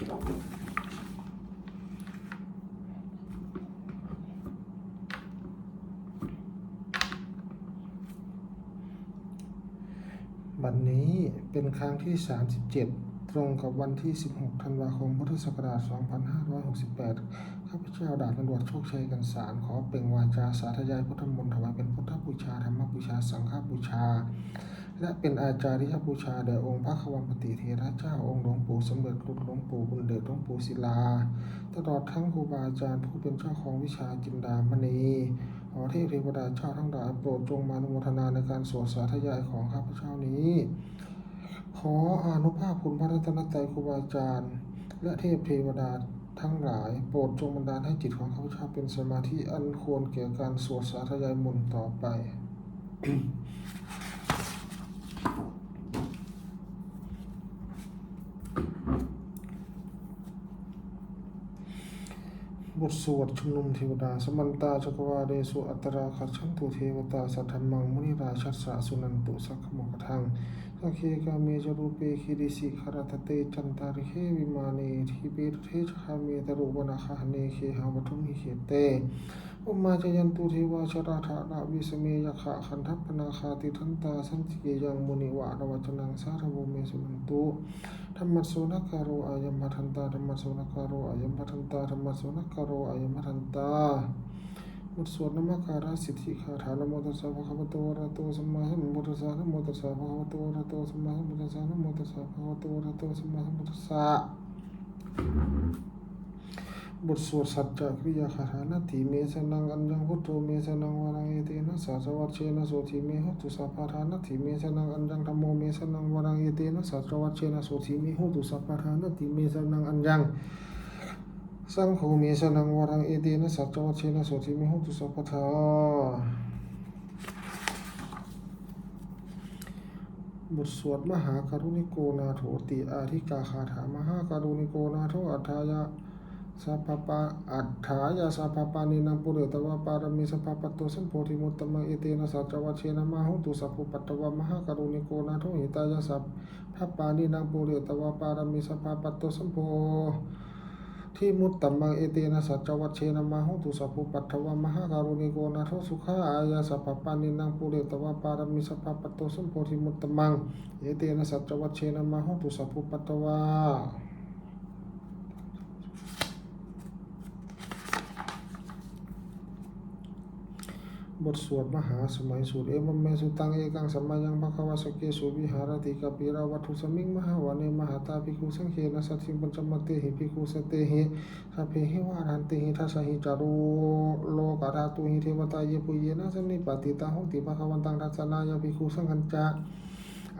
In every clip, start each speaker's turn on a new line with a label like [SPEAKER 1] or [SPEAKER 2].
[SPEAKER 1] บัดนนี้เป็นครั้งที่ 37 ตรงกับวันที่ 16 ธันวาคม พุทธศักราช 2568 ข้าพเจ้าดาบตำรวจโชคชัยกันสาร ขอเปล่งวาจาสาธยายพุทธมนต์ถวายเป็นพุทธบูชา ธรรมบูชา สังฆบูชา และเป็นอาจาริยบูชาแด่องค์พระควัมปติเทระเจ้าองค์หลวงปู่สมเด็จหลวงปู่บุญเดชหลวงปู่ศิลา ตลอดทั้งครูบาอาจารย์ผู้เป็นเจ้าของวิชาจินดามณีขอเทพเทวดาเจ้าทั้งหลายโปรดจงมาอนุโมทนาในการสวดสาธยายของข้าพเจ้านี้ ขออานุภาพคุณพระรัตนตรัยครูบาอาจารย์ และเทพเทวดาทั้งหลาย โปรดจงบันดาลให้จิตของข้าพเจ้าเป็นสมาธิอันควรแก่การสวดสาธยายมนต์ต่อไป บท สวดชุมนุมเทวดา สมันตาจักวาเดสุอัตราขัดชันตุเทวตาสัทธรรมังมุนิราชัสสะสุนันตุสักขโมกทังสักเคกาเมจรูเปคิริสิคารตเตจันตาริเควิมานีทิเปรเทชคาเมตรุวนาคาเนเคหาวัตุมิเขเต อุมาจยันตุเทวาชราธานาวิสเมยขะขันทัปปนาคาติทันตาสันติเกยังมุนิวะรวัจนังสารโวเมสุนันตุธรรมสโสนคารโรอายัมพัทันตาธรรมสโสนคารโรอายัมพัทันตาธรรมสโสนคารโรอายัมพัทันตาบทสวดนมการาสิทธิคาถานโมตัสสะภะคะวะโตอะระโตสัมมาสัมพุทธัสสะนโมตัสสะภะคะวะโตอะระโตสัมมาสัมพุทธัสสะนโมตัสสะภะคะวะโตอะระหะโตสัมมาสัมพุทธัสสะ บทสวดสัจจคริยาคาถานาติเมสนังอัญญังพุทโธเมสนังวารังเอเตนะสาสวัชเชนะโสธิเมหุตุสัพพะทานาติเมสนังอัญญังธัมโมเมสนังวารังเอเตนะสาสวัชเชนะโสธิเมหุตุสัพพะทานาติเมสนังอัญญังสังโฆเมสนังวารังเอเตนะสัจวัชเชนะโสธิเมหุตุสัพพะทาบทสวดมหากรุณิโกนาโถติอาทิกาคาถามหากรุณิโกนาโถอัฏฐายะ สัพพะอัฏฐายะสัพพปานินังปุเรตวะปารมีสัพพปตโตสัมโพธิมุตตมังเอเตนะสัจวัชเชนะมาหุตุสัพพุปัตตวะมหากรุณิโกนาโถหิตายะสัพพปานินังปุเรตวะปารมีสัพพปตโตสัมโพที่มุตตมังเอเตนะสัจวัชเชนะมาหุตุสัพพุปัตถวะมหาการุณิโกนาโทสุขายาสัพพปานินังปุเรตวะปารมิสัพพปตโตสัมโพธิมุตตมังเอเตนะสัจวัชเชนะมาหุตุสัพพุปัตถวะ บทสวดมหาสมัยสูตรเอวัมเมสุตังเอกังสัมมายังภะคะวะสกเกสุวิหารติกาปิราวัตถุสมิงมหาวะเนมหาตาภิกขุสังเขนะสัตถิปัญจมเตหิภิกขุสเตหิสัพเพหิวารันติหิทัสสหิจารุโลกาธาตุหิเทวตาเยปุเยนะสนิปติตาหุติภะคะวันตังทัสนายาภิกขุสังฆัญจา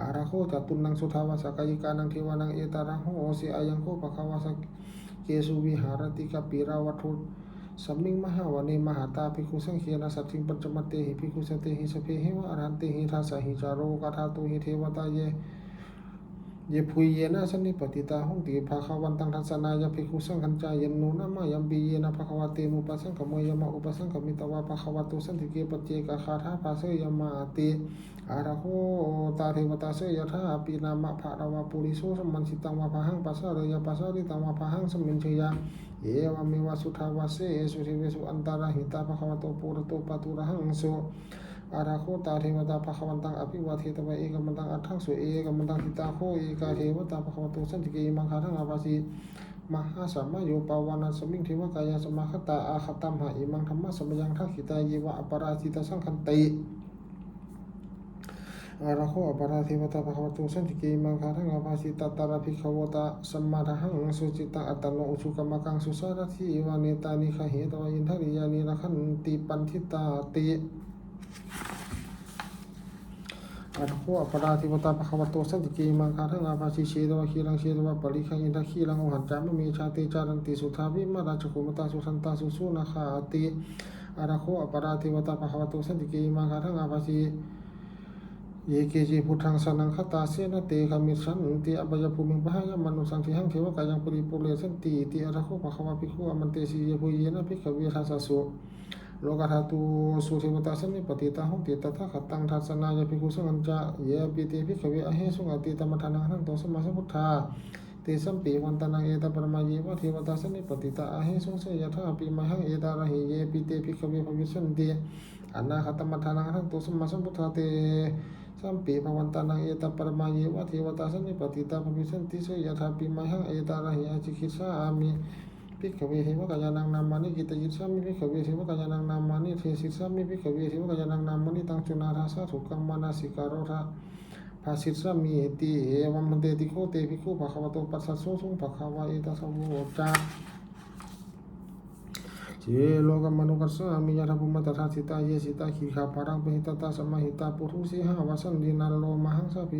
[SPEAKER 1] อาราโคจตุนังสุทาวาสกายิกานังเทวานังเอตาระโหสิอายังโคปะคะวาสเกสุวิหารติกาปิราวัตถุ เยเยพุยเยนะสันนิปติตาหุงติภาคาวันตังทัสสนายาภิกขุสังฆัญจายนโนนะมายัมปีเยนะภะคะวะเตมุปัสสังขโมยมะอุปสั งขมิตวะภะคะวะโตสันติเกปเจกะคาสยมาติอวาเสยทาปีนามะภะระวะปุริโสสัมมันสิตังวะภะหังปัสสะเรยปัสสะริตังวะภะหังสมิญชยาเยวะเมวะสุทาวะเสสุเทเวสุอันตารหิตาภคะวะโตปุระโตปะตุระหังโสอาราโคตาเทวตาภควันตังอภิวาเทตวะเอกมันตังอัฏฐังสุเอกมันตังทิตาโคเอกาเทวตาภควะโตสันติเกมังคาทังอาภาสีมหาสัมมาโยปาวานาสมิงเทวกายสมาคตาอาคตัมหะอิมังธรรมะสมยังทักขิตาเยวะอปราชิตาสังคันติ อาราโคอปราเทวตาภคะวะโตสันติเกมังคาทังอาภาสีตตาราภิกขวตาสัมมาทหังสุจิตังอัตตโนอุชุกมกังสุสารทิวาเนตานิคเหตวะอินทริยานิรคันติปันทิตาติอัตโคอปราธิวตาภควโตสันติเกมังคาทังอาภาชิเชตวะคีรังเชตวะปริคังอินทคีรังโอหันจามะเมชาติจารันติสุทาวิมาราชโคมตาสุสันตาสุสุนาคาติอารโคอปราธิวตาภควโตสันติเกมังคาทังอาภาชิ เยเกจิพุทธังสนังคตาเสนะเตคามิสันติอบายภูมิพหายมนุสังทิหังเทวกายังปริปุเรสันติติอราโคภควาภิกขุอมันเตสีเยพุเยนะภิกขเวทัสสุโลกธาตุสุเทวตาสันนิปติตาหุติตถาคตังทัสนายภิกขุสังจะเยปิติภิกขเวอเหสุงติตมทานังหันโตสมาสมพุทธาเตสัมปีวันตานังเอตปรมาเยวะเทวตาสนิปติตาอาหิสงเสยถาปีมหังเอตาระหิเยปิเตภิกขเวภวิสันติอนาคตมทานังทังตุสมาสมพุทธาเต สัมปีภวันตานังเอตปรมาเยวะเทวตาสันิปติตาภวิสันติสยถาปีมหังเอตาระหิอาจิคิสาอามิพิกเวเทวกายานังนามานิกิตยิสามิพิกเวเทวกายานังนามานิเทศิสามิพิกเวเทวกายานังนามานิตังจุนาราสาสุกังมานาสิการโรธาภาสิสามีเอติเอวัมเตติโคเตภิกขุภะคะวะโตปัสสัสโสสุงภะคะวะเอตัสสะโวจา เจโลกมนุกัสสามิยะทะภุมะตถาสิตาเยสิตาขีขาภารังปหิตตาสมมหิตาปุถุสีหาวสันดินาโลมหังสัพพิ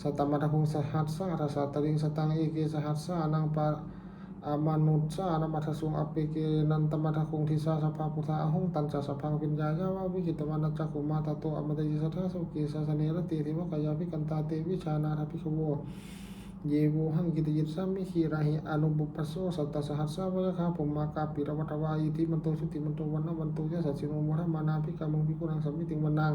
[SPEAKER 1] สัมปุโนโอทาตัมมนัสสสุทาวิปัสสาราปินโยปัญจสติจตวะปเนกาปิโรทเวตโตอมตะยิสทาสัมเกสาสเนรเตเทวกายาสัพพิกันตาเตวิชานาราภิกขโวเตจาอาตปามะกรุงสุตวะพุทธาสสะสนังเตสัมปารยานังอมนุสานาทัสนังอาเปเกสตัมมะทาคุงสตัมมะทาคุงสหัสสะทัสสะตริงสตังเอเกสหัสสะนังปาอามานุสานามัทสุงอปิเกนันตมัทคงทิสาสภาพุทธาหงตันจัสพังปิญญายาวาวิกิตวานัจคุมาตโตอมตยิสัทธาสุกีสาสเนรติเทวกายาภิกันตาเตวิชานาราภิกขโวเยโวหังกิตยิตสามิขีราหิอนุบุปปสโสสัตตสหัสสะวะคาภุมมากาปิรวัตวาอิติมันโตสุติมันโตวันนวันโตยะสัจจิโนโมทมานาภิกามุงภิกุนังสัมมิติวันนัง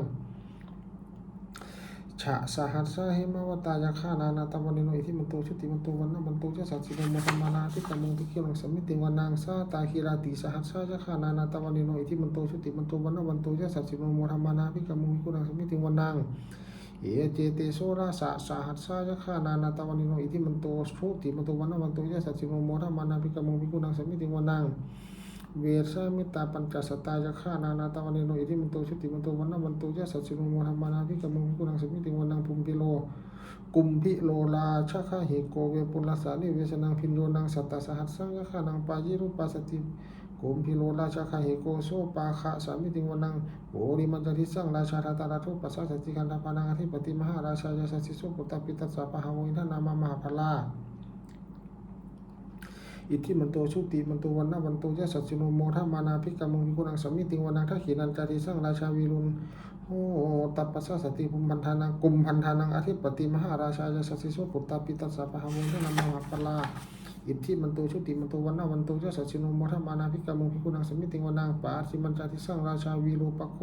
[SPEAKER 1] ฉะสหัสสะเหมาวตายาฆ่านานาตวันนิโนอิทิมันโตชุติมันโตวันนมันโตจะสัจจิโนโมธรรมานาทิกามุงทิคิรังสมิติวันนางสาตาคิราติสหัสสะยาฆ่านานาตวันนิโนอิทิมันโตชุติมันโตวันนมันโตจะสัจจิโนโมธรรมานาทิกามุงทิคิรังสมิติวันนางเอเจเตโสราสะสหัสสะยาฆ่านานาตวันนิโนอิทิมันโตชุติมันโตวันนมันโตจะสัจจิโนโมธรรมานาทิกามุงทิคิรังสมิติวันนาง เวสามิตาปัญจสตายาฆ่านานาตวันนิโนอิทิมันโตชุติมันโตวันนะมันโตจะสัจจิโนโมธรรมานาทิกามุงทิคิรังสมิติวันนางภูมิโลกุมพิโลลาชะคะหิโกเวปุลสานิเวสนังพินโยนังสัตตสหัสสังยะคะนังปายิรุปัสสติกุมพิโลลาชะคะหิโกโซปาคะสามิติงวนังโอริมันจทิสังราชาทาตาราทุปัสสะสติกันตาปานังอธิปติมหาราชายาสัสสิสปุตตปิตัสสะปะหาวินทนามามหาพลา อิทธิมันโตชุติมันโตวันนะวันโตยะสัจจิโนโมทามานาภิกามุงพิกุณังสมมิติงวนังทักขีนันจาริสังราชาวีรุนโอตัปปัสสะสติภูมิพันธานังกุมพันธานังอธิปติมหาราชายาสัสสิโสปุตตาปิตัสสะปะหาวุฒนามหาปลาอิทธิมันโตชุติมันโตวันนะวันโตยะสัจจิโนโมทามานาภิกามุงพิกุณังสมมิติงวนังปาชิมันจาริสังราชาวีรุปโค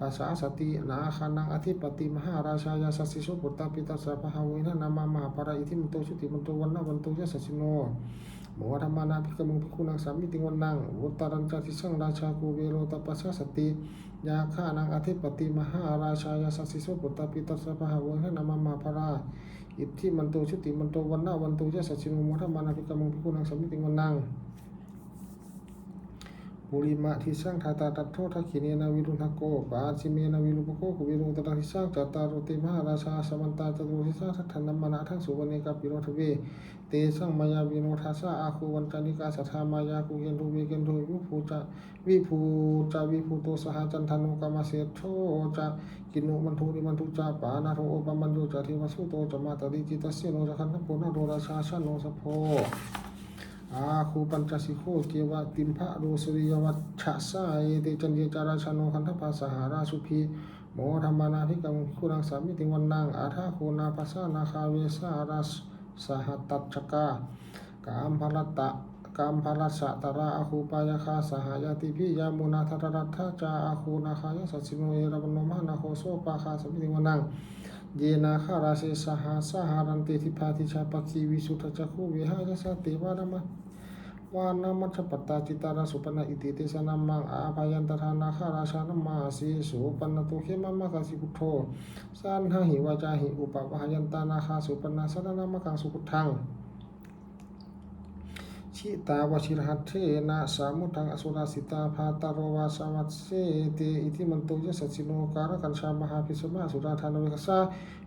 [SPEAKER 1] ปัสาสตินาคานังอธิปติมหาราชายาสัสสิโสปุตตาปิตัสสะปะหาวินะนามามหาปราอิทิมันโตชุติมันโตวันนะวันโตยะสัสสิโนโมธรรมานาภิกมุงภิกขุนังสามิติวันนังวุตตารัญจติสังราชากูเวโรตปัสสะสติยาฆ่านังอธิปติมหาราชายาสัสสิโสปุตตาปิตัสสะปะหาวินะนามามหาปราอิทิมันโตชุติมันโตวันนะวันโตยะสัสสิโนโมธรรมานาภิกมุงภิกขุนังสามิติวันนัง ปุริมะทิสังทาตาตัทโททักขิเนนาวิรุณโกปาชิเมนาวิรุปโกกุวิรุงตระทิสังจัตตารุติมหาราชาสมันตาจตุทิสังทัทธนัมมนะทังสุวรรณีกาปิโรทเวเตสังมายาวิโนทัสสะอาคูวันจานิกาสัทธามายาคูเกนโทเวเกนโทวิภูจะวิภูจาวิภูโตสหจันทนุกามาเสโทจะกินุมันทุริมันทุจาปานาโทโอปะมันโยจะเทวสุโตจะมาตริจิตสเสโนจะคันทโพนาโดราชาชนโนสโพ อาคูปัญจสิโคเกวะติมภะโรสริยวัชชะสาเอเตจันเยจาราชโนคันทภาสหาราสุพีโมธรรมานาภิกังคุรังสามิติวันนังอาทาโคนาภาษานาคาเวสาราสสหัตตัจจกากามภรตะกามภรสะตระอาคูปายาคาสหายติพิยามุนาธรรัตถาจาอาคูนาคายสัสิโนเอระวโนมานาโคโซปาคาสมิติวันนัง เยนาคาราเสสหาสหารันติทิพาทิชาปคีวิสุทธจักขุวิหารสติวานามะวานามัชปตตาจิตาราสุปนะอิติเตสนามังอาภายันตทานาคาราชานามาสีสุปนตุเขมามะกสิกุทโธสันหหิวาจาหิอุปวายันตานาคาสุปนะสนนามะกังสุขุทัง ชิตาวชิรหัตเทนะสามุทังอสุราสิตาภาตารวาสาวัตเสเตอิทิมันโตยสัสสิโนการกันชามหาพิสมาสุราธานเวคสา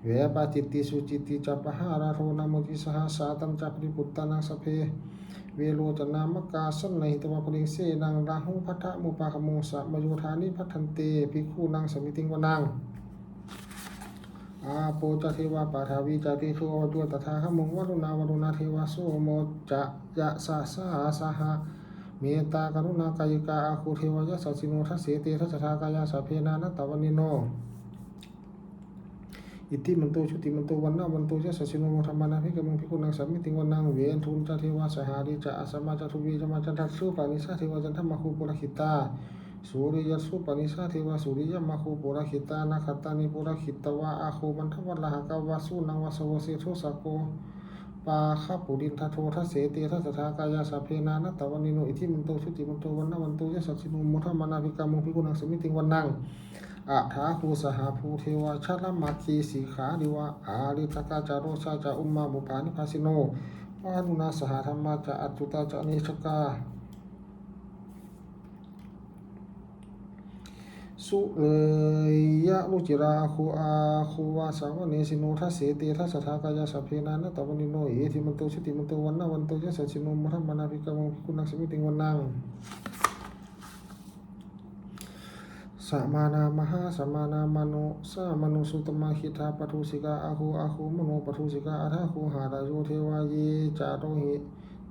[SPEAKER 1] เวปาจิตติสุจิตติจัปหาราโทนามุติสหสาตัมจัปริปุตตานังสเพเวโรจนามกาสันในตวะปริงเสนังราหุพัทธมุปาคโมสะมโยธานิพัทธันเตภิกขุนังสมิติงวนังอาโปจเทวาปาทาวิจติโชตุตถาคมุงวรุณาวรุณาเทวาโสโมจะ ยะสะสาสหะเมตตากรุณากายิกาอาคูเทวายะสัสสิโนทัสเสเตทัสทากายาสพเพนานัตตวันนิโนออิทธิมันโตชุติมันโตวันนาวันโตยะสัสิโนธรรมานาภิกมังภิกขุนังสัมมิติวันนังเวนทุนจาเทวาสหาริจะอาสมาจาทุวีจมาจันทัสสุปานิสาเทวาจันทมาคูปุระขิตาสุริยสุปานิสาเทวาสุริยมาคูปุระขิตานาคตานิปุระขิตวะอาคูมันทวัลลหกวาสุนังวาสวเสทุสโก ปาคาปุรินทโททัสเสติทัสสทากายาสาเพนานัตตวันนิโนอิทิมันโตชุติมันโตวันนาวันโตยะสัจจิโนมุทมานาภิกามุภิกุณังสมิติวันนังอาถาภูสหาภูเทวาชาลมัคีสีขาดิวะอาริทกาจาโรชาจาอุมมาบุปานิพาสิโนวานุนาสหธรรมาจาอัจจุตาจานิชกา สุเลยะมุจิราคูอาคูวาสาวเนสิโนทัสเสติทัสสทากายาสัพเพนานะตวันนิโนเอธิมันโตชิติมันโตวันนาวันโตยะสัจจิโนมุทัมานาภิกามุภิกุณังสมิติงวันนังสัมมานามหาสัมมานามโนสามนุสุตมะหิทาปทุสิกาอาหูอาหูมโนปทุสิกาอาทาหูหาราโยเทวาเยจาโรหิ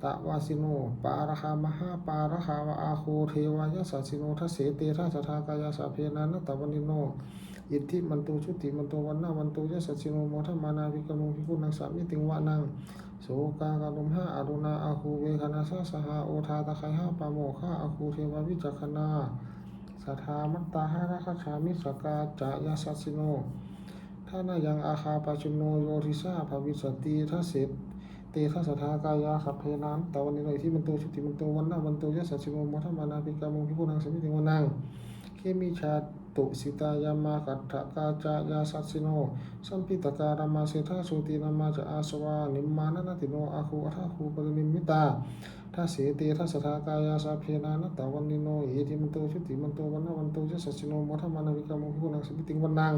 [SPEAKER 1] ตะวาสิโนปาระหามหาปาระหาวะอาโคเทวายสัสิโนทัสเสเตทัสทากายาสาเพนันตะวันิโน อิทธิมันโตชุติมันโตวันนาวันโตยสัสิโนโมทมานาภิกมุภิกุนังสามิติงวะนังโสกากาลุมหาอรุณาอาคูเวคณาสาสหาโอทาตะไคหาปาโมฆาอาคูเทวาวิจักขณาสัทธามันตาหาราคชามิสกาจายาสัสิโนท่านายังอาคาปาจุโนโยทิสาภวิสติทัสเส เตทัสสทากายาสัพเพนานตะวันนี้เลยที่มันโตชุติมันโตวันนาวันโตยะสัจจิโมมัทมานาภิกามุภิกุนังสมิติวันนังเคมิชาตุสิตายามากัตถกาจายาสัสิโนสัมพิตการามาเสธาสุตินามาจะอาสวานิมมานะนติโนอาคูอัทาคูปรินิมิตาทัสเสเตทัสสทากายาสัพเพนานตะวันนิโนเอติมันโตชุติมันโตวันนาวันโตยะสัจจิโนมัทมานาภิกามุภิกุนังสมิติวันนัง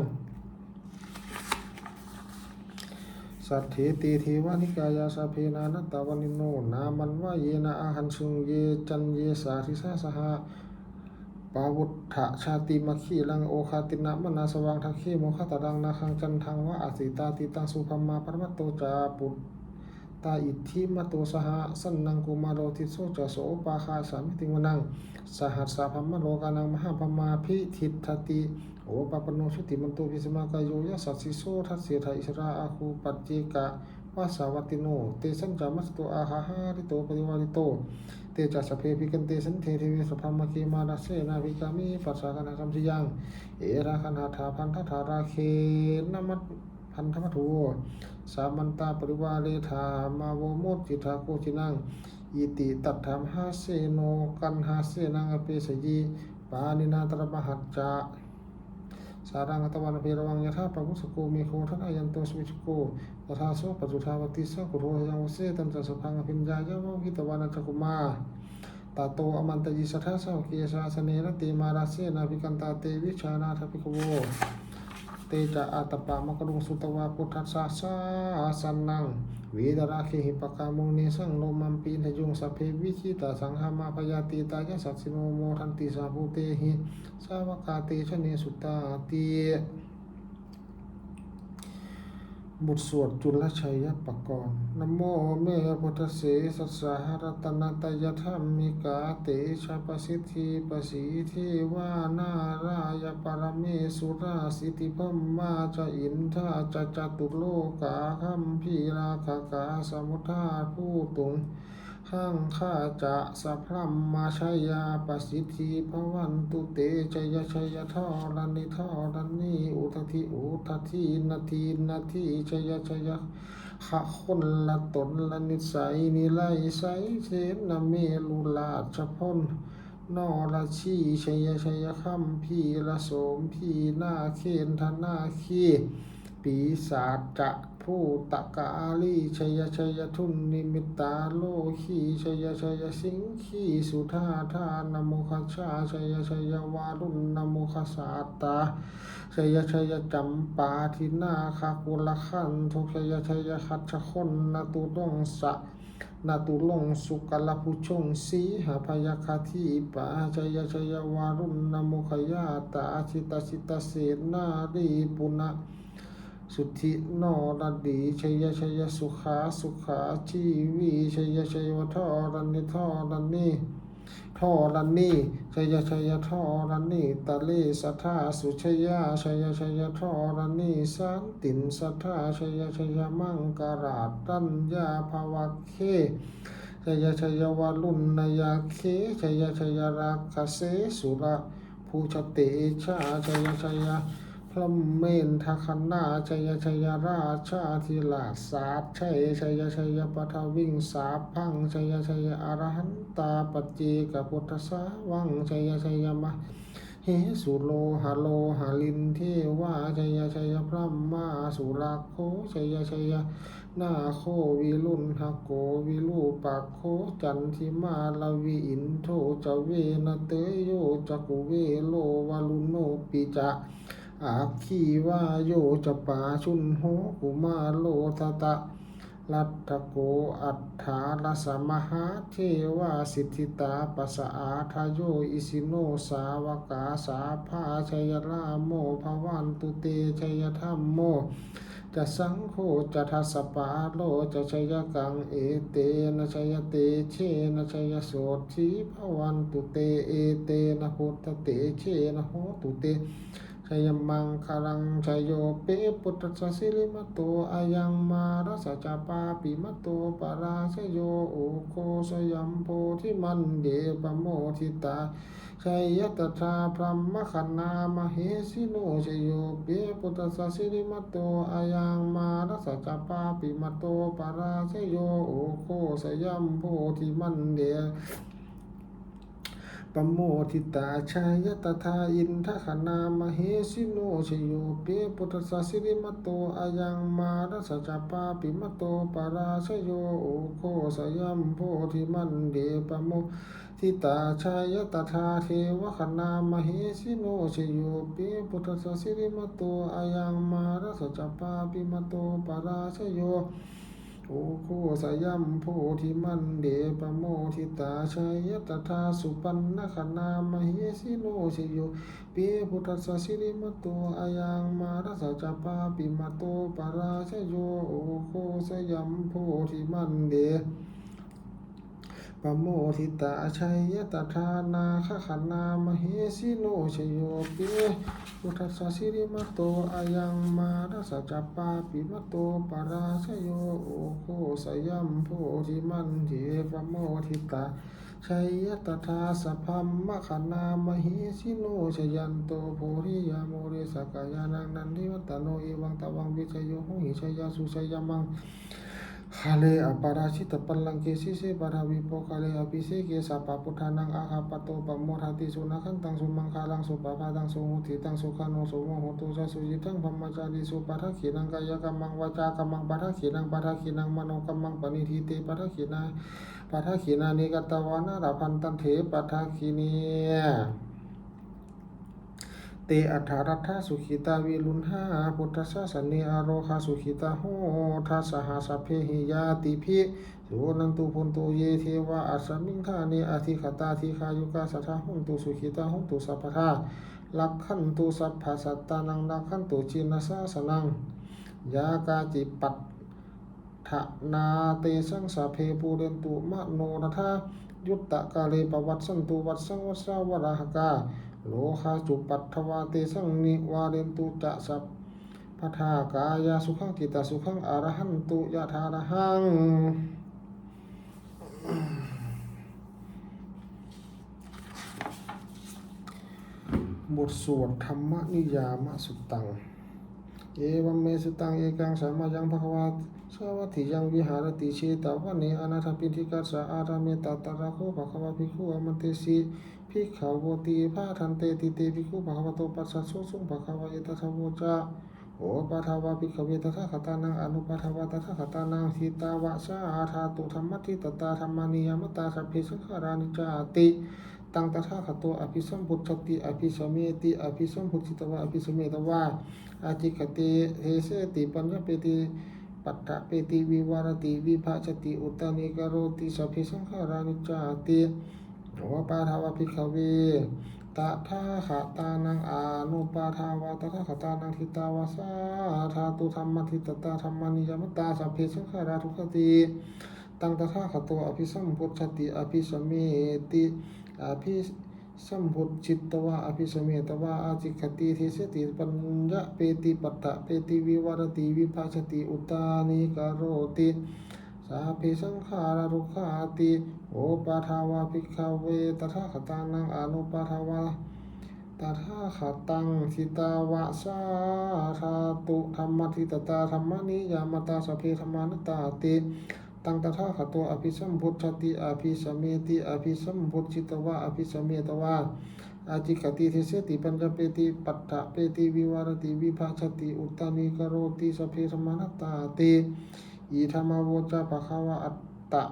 [SPEAKER 1] สัทเถตีเทวานิกายาสาเพนานตตาวนิโน นามันว่าเยนะอาหันสุงเยจันเยสาธิสาสหาปาวุฒะชาติมัคคีลังโอคาตินะมนาสว่างทัคคีโมคตรังนาคังจันทังวะอาสิตาติตังสุภมมาปรมัตโตจาปุตตาอิทธิมโตสหะสันนังกุมารโรทิโสจโสปาคาสามิติงวนังสหัสสาพัมมโลกานังมหาพมาพิทิทติ โอปปโนชุติมันโตพิสมากายโยยะสัสสิโสทัสเสทาอิสราอาคูปัจเจกะวาสาวติโน เตสัญจามัสโตอาหาหาริโตปริวาริโต เตจัสสพเพพิกันเตสันเทเทวิสพพมคีมาราเสนาวิกามิปัสสากันสัมสิยัง เอราคันหาถาพันธถาราเคนมัตพันธมัทูสามันตาปริวาเรธามาโวโมดจิทาโกจินังอิติตัตถามหาเสโนกันหาเสนังอเปสยีปานินาตรมหัจจะ สารังอัตวันเพรวังยะธาปะมุสโกเมโคทัตอายันโตสวิชโกตถาโสปัจจุทาวติสังกุโรยังวเสตันจะสพังอภิญญายะวะวิตวานัจจกุมาตาโตอมันตยิสัทธาสาวเกสาสเนรติมาราเสนาภิกันตาเตวิชานาทภิกโวเตจะอาตปะมะกรุงสุตวาพุทธัสสะสันนัง วีดราคิหิปกามุงเนสังโลมัมปีนยุงสัพเพวิชิตาสังหามาพยาติตายะสัตสิโมโมทันติสาภูเตหิสาวกาเตชะเนสุตตาติ บทสวดจุลชัยปกรณ์นโมเมพุทธเสสัสสะหรัตนตยธรรมิกาเตชะปสิทธิปสีเทวานารา ยปรเมสุราสิทิพมมาจะอินทาจะจตุโลกาคัมพีราคากาสมุทาผู้ตุง ข้างข้าจะสัพพลัมมาชัยาปสิทธิพวันตุเตชยชัยทอรันนิทอรันนีอุทธิอุทธินาทีนาทีชยชยขะคนละตนละนิสัยนิไลใสเสนเมลุลาชพลนอราชีชยชยคัมพีละโสมพีนาเคนธนาคีปีศาจจะ ผู้ตะกาลีชยชยทุนนิมิตาโลขีชยชยสิงขีสุธาธานโมคชาชยชยวารุณนโมคสาตาชยชยจำปาทินาคากุลขันทุกชยชยคัจคนนตุดงสะนาตุลงสุกลพุชงสีหาพยาคาทีปาชยชยวารุณนโมขยาตาชิตาชิตาเสนารีปุณะ สุทธิโนรดีชัยชัยสุขาสุขาชีวีชัยชัยวทอรันนิทอรันนิทอรันนี่ชัยชัยทอรันนี่ตะเลสัทธาสุชยาชัยชัยทอรันนี่สันตินสัทธาชัยชัยมังกราตัญญาภวัคเคชัยชัยวาลุนนายาเคชัยชัยราคเสสุระภูชเตชาชัยชัย พระเมนทคนาชัยชัยราชาธิลาสาชัยชัยชัยปทวิงสาพังชัยชัยอรหันตาปจเจกพุทธสาวังชัยชัยมะเฮสุโลหะโลหะลินเทวาชัยชัยพระมาสุราโคชัยชัยนาโควิลุนหะโกวิลูปักโคจันทิมาลวิอินโทจเวนเตยโยจักุเวโลวาลุโนปิจะ อาคีวาโยจปาชุนโหกุมาโลทตะลัตถโกอัฏฐาลสมหาเทวาสิทธิตาปัสสะอาทาโยอิสิโนสาวกาสาภาชัยรามโมภวันตุเตชัยธรรมโมจะสังโฆจะทัสปาโลจะชัยกังเอเตนะชัยเตเชนะชัยโสทีภวันตุเตเอเตนะพุทธเตเชนะโหตุเต ยมังคลังชัยโยเปปุตตะสิริมโตอายังมารัสจาปาปิมโตปาราชโยโอโคสยัมโพธิมันเดปโมทิตาชัยยตถาพรหมขันนามเหสิโนชยโยเปปุตตะสิริมโตอายังมารัสจาปาปิมโตปาราชโยโอโคสยัมโพธิมันเด ปโมทิตาชายตถาอินทขนามเหสิโนชโยเปปุตสสิริมโตอายังมารัสจปาปิมโตปาราชโยโอโคสยัมโพธิมันเดปโมทิตาชายตถาเทวขนามเหสิโนชโยเปปุตสสิริมโตอายังมารัสจปาปิมโตปาราชโย โอโคสยัมโพธิมันเดปโมทิตาชัยตถาสุปันนขนามเหสิโนสิโยเปียพุทธสสิริมโตอายังมารัสจปาปิมโตปาราชโยโอโคสยัมโพธิมันเด ปโมทิตาชัยตถานาคขันนามเหสิโนชโยเปพุทธสสิริมโตอายังมารัสจปาปิมัตโตปาราชโยโอโคสยัมโพธิมันเถปโมทิตาชัยตถาสพพัมมะขันนามเหสิโนชยันโตโพธิยาโมเรสกายานังนันทิวัตโนเอวังตวังวิชโยหหิชยาสุชยามัง Khale aparashi tapalang kesi se para wipo kale apise ke sapa putanang akapato pamor hati sunakan tang sumang kalang supapa tang sumuti tang sukano sumo hotu sa sujitang pamacari supara kinang kaya kamang waca kamang para kinang para kinang mano kamang panithite para kina para kina ni katawana rapantan te para kini เตอัฏฐารัฐสุขิตาวิลุนหาพุทธศาสนีอโรคาสุขิตาโหทัสหาสพเพหิยาติภิสุนันตุพุนตุเยเทวะอัสมิงคาเนอธิขตาธิคายุกาสัทธาหุนตุสุขิตาหุนตุสัพพทาลักขันตุสัพพสัตตานังลักขันตุจินสาสนังยากาจิปัตถนาเตสังสาเพปูเรนตุมะโนรทายุตตะกาเลปวัตสันตุวัตสังวัสสาวราหกา โลคาจุปัตถวาเตสังนิวาเรนตุจะสัพพทากายาสุขังกิตาสุขังอรหันตุยะธาระหังบทสวดธรรมนิยามสุตัง เอวัมเมสุตังเอกังสามายังภควาสวัสถิยังวิหารติเชตาวะเนอนาถปินทิกัสสะอาราเมตตาระโคภควาภิกขุอมันเตสี ภิกขาวตีพาทันเตติเตภิกขุภควโตปัสสะโสสุงภควาเอตทัวโวจาโอปัทาวาภิกขเวตถาคตานังอนุปัทาวาตถาคตานังทิตาวะสาอาธาตุธรรมทิตตาธรรมานิยมตาสัพเพสังขารานิจาติตังตถาคตโตอภิสัมพุทธติอภิสมเมติอภิสัมพุทธิตวะอภิสมเมตวะอาจิคติเทเสติปัญญเปติปัตตะเปติวิวารติวิภาชติอุตตานิกโรติสัพพิสังขารานิจจาติ โอปาทาวะภิกขเวตถาคตานังอานุปาทาวะตถาคตานังทิตาวาสาธาตุธรรมทิตตาธรรมานิยมตาสัพเพสังขาราทุกขติตังตถาคตโตอภิสัมพุทธติอภิสมเมติอภิสัมพุทธิตตวะอภิสมเมตวะอาจิคติเทสติปัญญะเปติปัตตะเปติวิวรติวิภาชติอุตานิกโรติ สาภิสังขารารุขาติโอปาทาวาภิกขเวตถาคตานังอนุปาทาวาตถาคตังทิตาวะสาธาตุธรรมทิตตาธรรมนิยามตาสพเพธรรมานตาติตังตถาคตโตอภิสัมพุทธติอภิสมเมติอภิสัมพุทธิตวะอภิสมเมตวะอาจิกติเทเสติปัญจเปติปัตถะเปติวิวารติวิภาชติอุตตานิกโรติสพเพธรรมานตาติ อีธรรมโวจาปะคะวะอัตตะ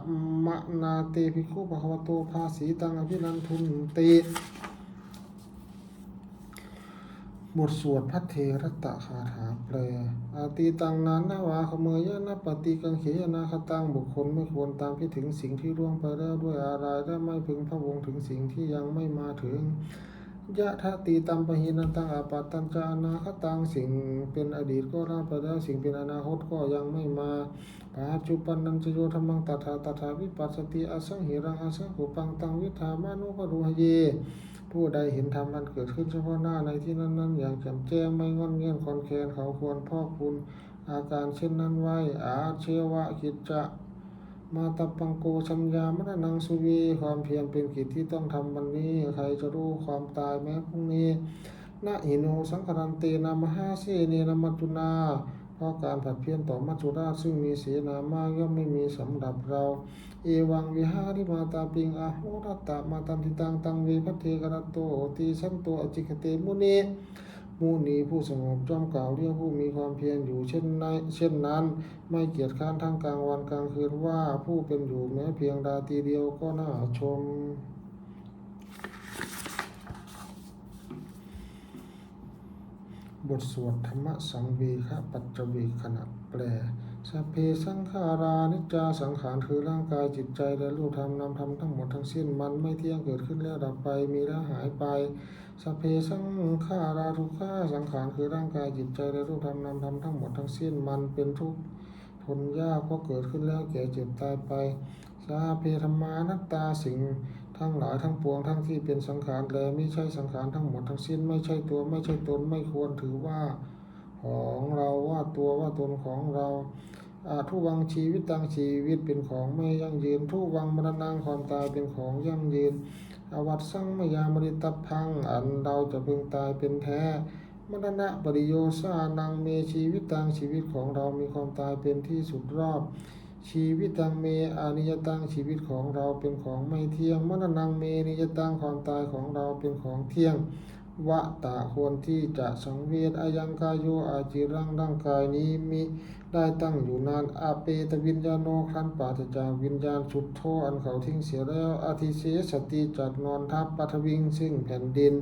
[SPEAKER 1] มะนาเตภิกขุปะคะวะโตภาสีตังอภินันทุนเตบทสวดพัทเทรตะคาถาแปล อาตีตังนานนาวาขเมยยะนะปฏิกังเขยนาคตังบุคคลไม่ควรตามที่ถึงสิ่งที่ล่วงไปแล้วด้วยอะไรและไม่พึงพระวงถึงสิ่งที่ยังไม่มาถึง ยะทะตีตัมปหินันตังอาปัตตัญจานาคตังสิ่งเป็นอดีตก็ราบไปแล้วสิ่งเป็นอนาคตก็ยังไม่มาปัจจุบันนันจโยธรรมังตถาตถาวิปัสสติอสังหิรังอสังขุปังตังวิธามานุปรุหเย ผู้ใดเห็นธรรมมันเกิดขึ้นเฉพาะหน้าในที่นั้นๆอย่างแจ่มแจ้งไม่งอนเงียนคอนแคนเขาควรพ่อคุณอาการเช่นนั้นไว้อาเชวะกิจจะ มาตปังโกชัญญามรณังสุวีความเพียรเป็นกิจที่ต้องทำวันนี้ ใครจะรู้ความตายแม้พรุ่งนี้นะหิโนสังครันเตนามหาเสเนนมัจจุนาเพราะการผัดเพี้ยนต่อมัจจุราชซึ่งมีเสนามากย่อมไม่มีสำหรับเรา เอวังวิหาริมาตาปิงอาโหรัตตะมาตันติตังตังเวพัทเทกรตโตตีสันโตอจิกเตมุนี มุนีผู้สงบจอมกล่าวเรียกผู้มีความเพียรอยู่เช่นนั้นเช่นนั้น ไม่เกียจค้านทั้งกลางวันกลางคืนว่าผู้เป็นอยู่แม้เพียงราตีเดียวก็น่าชมบทสวดธรรมสังเวคะปัจจเวขณะแปล สัพเพสังขารานิจจาสังขารคือร่างกายจิตใจและรูปธรรมนามธรรมทั้งหมดทั้งสิ้นมันไม่เที่ยงเกิดขึ้นแล้วดับไปมีแล้วหายไปสัพเพสังขาราทุกขาสังขารคือร่างกายจิตใจและรูปธรรมนามธรรมทั้งหมดทั้งสิ้นมันเป็นทุกข์ทนยากเพราะเกิดขึ้นแล้วแก่เจ็บตายไปสาเพธรรมานัตตาสิ่งทั้งหลายทั้งปวงทั้งที่เป็นสังขารแลไม่ใช่สังขารทั้งหมดทั้งสิ้นไม่ใช่ตัวไม่ใช่ตนไม่ควรถือว่า ของเราว่าตัวว่าตนของเราทุวังชีวิตตังชีวิตเป็นของไม่ยั่งยืน ทุวังมรณงความตายเป็นของยั่งยืน อวัตสังมยามริตพัง อันเราจะพึงตายเป็นแท้ มรณะปริโยสานังเมชีวิตตังชีวิตของเรามีความตายเป็นที่สุดรอบ ชีวิตตังเมอนิยตังชีวิตของเราเป็นของไม่เที่ยง มรณังเมนิยตังความตายของเราเป็นของเที่ยง วะตะควรที่จะสังเวชอายังกายโยอาจิรังร่างกายนี้มีได้ตั้งอยู่นานอาเปตวิญญาโนครันปาศจากวิญญาณสุดโทอันเขาทิ้งเสียแล้วอาทิเสสติจัดนอนทับปัทวิงซึ่งแผ่นดิน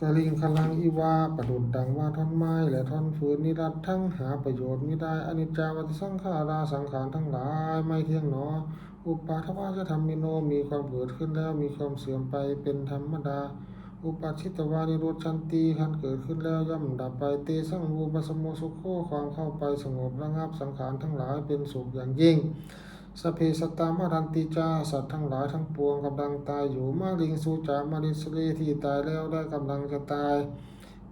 [SPEAKER 1] กลิงคลังอีวาประดุดดังว่าท่อนไม้และท่อนฟืนนิรัตทั้งหาประโยชน์มิได้อนิจจาวัตสังขาราสังขารทั้งหลายไม่เที่ยงหนอ อุปาทวาจะทำมิโนมีความเกิดขึ้นแล้วมีความเสื่อมไปเป็นธรรมดา อุปาชิตวานิโรชันตีคันเกิดขึ้นแล้วย่อมดับไปเตสังรูปสมโมสุโคความเข้าไปสงบระงับสังขารทั้งหลายเป็นสุขอย่างยิ่งสเพสตามารันติจาสัตว์ทั้งหลายทั้งปวงกำลังตายอยู่มาลิงสูจามาริสเลที่ตายแล้วได้กำลังจะตาย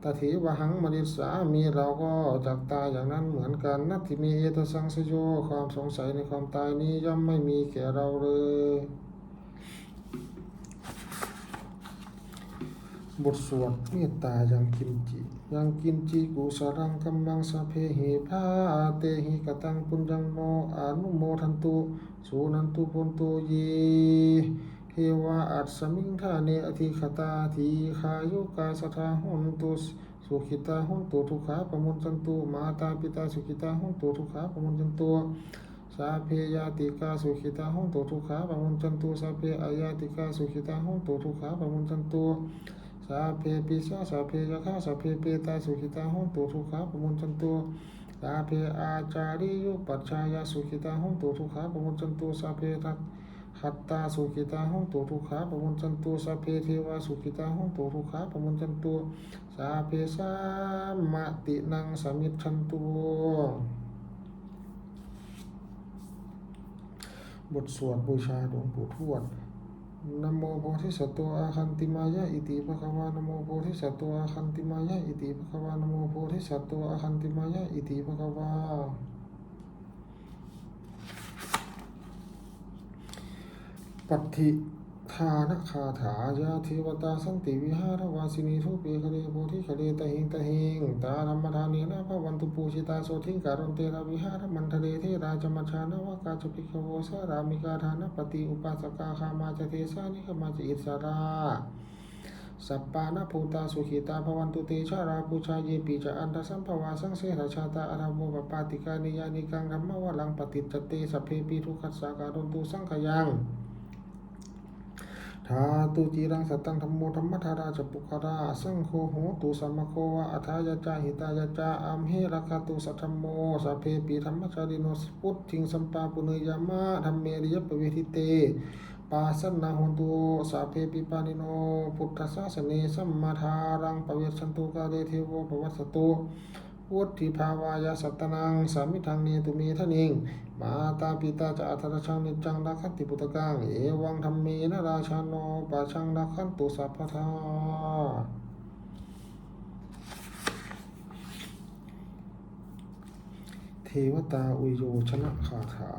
[SPEAKER 1] ตถีวหังมริสามีเราก็จากตายอย่างนั้นเหมือนกัน นัตถิมีเอตสังสโยความสงสัยในความตายนี้ย่อมไม่มีแก่เราเลย บทสวดเมตตายังกินจิยังกินจิกุสรังกัมมังสพเพหิภาเตหิกตังปุญญังโนอนุโมทันตุสุนันตุปุนตุเย เทวาอัตสมิงธาเนอธิคตาทีขายุกาสทาหุนตุสุขิตาหุนตุทุขาปมุนจันตุมาตาปิตาสุขิตาหุนตุทุขาปมุนจันตุสาเพยาติกาสุขิตาหุนตุทุขาปมุนจันตุสาเพอายาติกาสุขิตาหุนตุทุขาปมุนจันตุสาเพปิสาสาเพยะคะสาเพเปตาสุขิตาหุนตุทุขาปมุนจันตุสาเพอาจาริยุปัจชายาสุขิตาหุนตุทุขาปมุนจันตุสาเพทัก ขขัตตาสุขิตาห้องตุทุกขาปมุนจันตุสัพเพเทวาสุขิตาห้องตุทุกขาปมุนจันตุสาเพสามตินังสมิจฉันตุบทสวดบูชาหลวงปู่ทวดนโมโพธิสัตว์อาคันติมายะอิติภะคะวานโมโพธิสัตว์อาคันติมายะอิติภะคะวานโมโพธิสัตว์อาคันติมายะอิติภะคะวา ปัตถิทานคาถายาเทวตาสันติวิหารวาสินีทุเปคเลโพธิคเลตะหิงตะหิงตาธรรมทานีนะพระวันตุปูชิตาโสทิงการันเตระวิหารมันทะเลเทราจมัชชานวากาจพิกโวสารามิกาธานปฏิอุปาสกาคามาจเทสานิขมาจอิสราสัปปานาภูตาสุขิตาภวันตุเตชาราภูชาเยปีจะอันตสัมภวาสังเสหชาตาอาราโมปปาติกานิยานิกังธรรมวลังปฏิจเตสัพเพปีทุขัสสาการุนตุสังขยัง ทาตุจีรังสัตตังธรรมโมธรรมธาราจปุคาราสังโฆโหตุสัมมโควะอัทายาจาหิตายาจาอัมเหราคาตุสัทธมโมสัพเพปีธรรมจาริโนสพุทธิงสัมปาปุเนยามะธรรมเมริยปเวทิเตปาสันนาหนตุสาเพปิปานิโนพุทธศาสเนสัมมาทารังปเวชันตุกาเลเทโวปวัสตุ วุฒิภาวายาสัตตนังสามิทังเนตุเมทะนิง มาตาปิตาจะอัตรชังนิจังรักขันติปุตกังเอวังธรรมีนราชาโนปะชังรักขันตุสัพพทาเทวตาอุโยชนะคาถา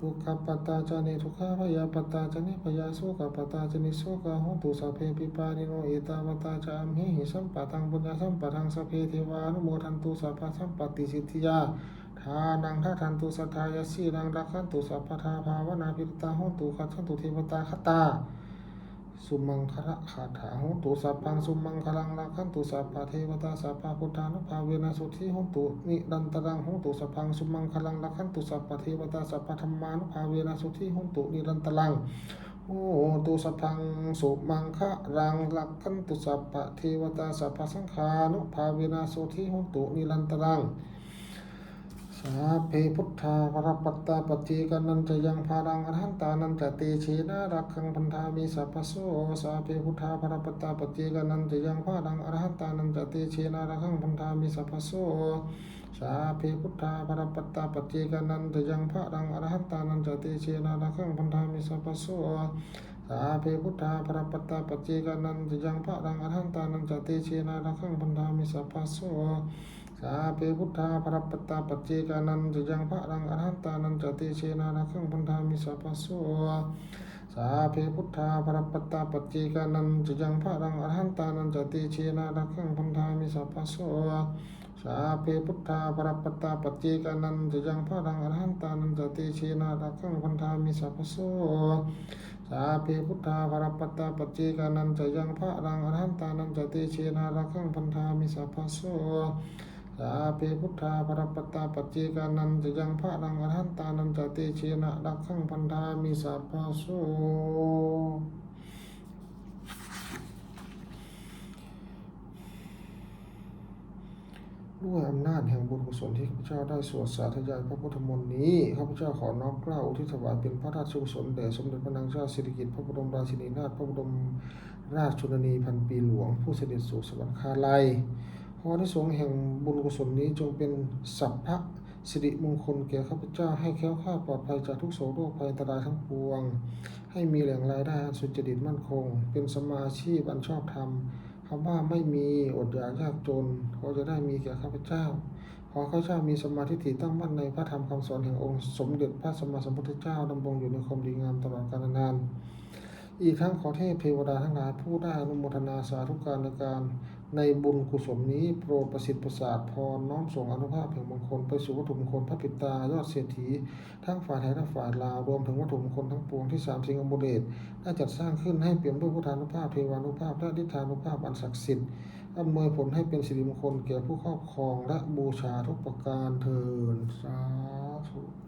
[SPEAKER 1] ทุกขปตตาจานิทุกขพยาปตตาจานิพยาโสกปตตาจานิโสกาโหตุสัพเพปิปานิโนเอตาวตาจามหิหิสัมปะทังปุญญาสัมปะทังสัพเพเทวานุโมทันตุสัพพะสัมปติสิทธิยาทานังทัทันตุสัทธายาสีนังรักขันตุสัพพทาภาวนาพิตาหุตุขัดขันตุเทวตาคตา สุมังคละคาถาโหตุสัพพังสุมังคลังรักขันตุสัพพะเทวตาสัพพะพุทธานุภาเวนะสุทธิโหตุนิรันตรังโหตุสัพพังสุมังคลังรักขันตุสัพพะเทวตาสัพพะธรรมานุภาเวนะสุทธิโหตุนิรันตรังโหตุสัพพังสุมังคะรังรักขันตุสัพพะเทวตาสัพพะสังฆานุภาเวนะสุทธิโหตุนิรันตรัง สาเพพุทธาปรปัตตาปฏิกันันจะยังพารังอรหันตานันจะเตชีนารักขังพันธามีสัพพโสสาเพพุทธาปรปัตตาปฏิกันันจะยังพารังอรหันตานันจะเตชีนารักขังพันธามีสัพพโสสาเพพุทธาปรปัตตาปฏิกันันจะยังพารังอรหันตานันจะเตชีนารักขังพันธามีสัพพโสสาเพพุทธาปรปัตตาปฏิกันันจะยังพารังอรหันตานันจะเตชีนารักขังพันธามีสัพพโส สาเพพุทธาปรปัตตาปัจเจกานันจะยังพระรังอรหันตานันจะเตเชนารักขังพันธามิสัพพโสสาเพพุทธาปรปัตตาปัจเจกานันจะยังพระรังอรหันตานันจะเตเชนารักขังพันธามิสัพพโสสาเพพุทธาปรปัตตาปัจเจกานันจะยังพระรังอรหันตานันจะเตเชนารักขังพันธามิสัพพโสสาเพพุทธาปรปัตตาปัจเจกานันจะยังพระรังอรหันตานันจะเตเชนารักขังพันธามิสัพพโส สาเพพุทธาปรปัตตาปัจเจกานันจะยังพระรังอรหันตานันจะเตเชนะรักขังพันธามิสัพพะโสด้วยอำนาจแห่งบุญกุศลที่ข้าพเจ้าได้สวดสาธยายพระพุทธมนต์นี้ข้าพเจ้าขอน้อมเกล้าอุทิศถวายเป็นพระราชกุศลแด่สมเด็จพระนางเจ้าสิริกิติ์พระบรมราชินีนาถพระบรมราชชนนีพันปีหลวง ผู้เสด็จสู่สวรรคาลัย ขอที่สงส์แห่งบุญกุศลนี้จงเป็นสัพพะสิริมงคลแก่ข้าพเจ้าให้แคล้วคลาดปลอดภัยจากทุกโศกโรคภัยอันตรายทั้งปวง ให้มีแหล่งรายได้อันสุจริตมั่นคง เป็นสมาชีพอันชอบธรรมคำว่าไม่มีอดอยากยากจนขอจะได้มีแก่ข้าพเจ้า ขอข้าพเจ้ามีสมาธิฏฐิตั้งมั่นในพระธรรมคำสอนแห่งองค์สมเด็จพระสัมมาสัมพุทธเจ้าดำรงอยู่ในความดีงามตลอดกาลนาน อีกทั้งขอเทพเทวดาทั้งหลายผู้ได้อนุโมทนาสาธุการในการ ในบุญกุศลนี้โปรดประสิทธิ์ประสาทพรน้อมส่งอนุภาพแห่งมงคลไปสู่วัตถุมงคลพระปิตายอดเศรษฐีทั้งฝ่ายไทยและฝ่ายลาวรวมถึงวัตถุมงคลทั้งปวงที่สามสิงห์อมเดชได้จัดสร้างขึ้นให้เปี่ยมด้วยพุทธานุภาพเทวานุภาพและฤทธานุภาพอันศักดิ์สิทธิ์อำนวยผลให้เป็นสิริมงคลแก่ผู้ครอบครองและบูชาทุกประการเทินสาธุ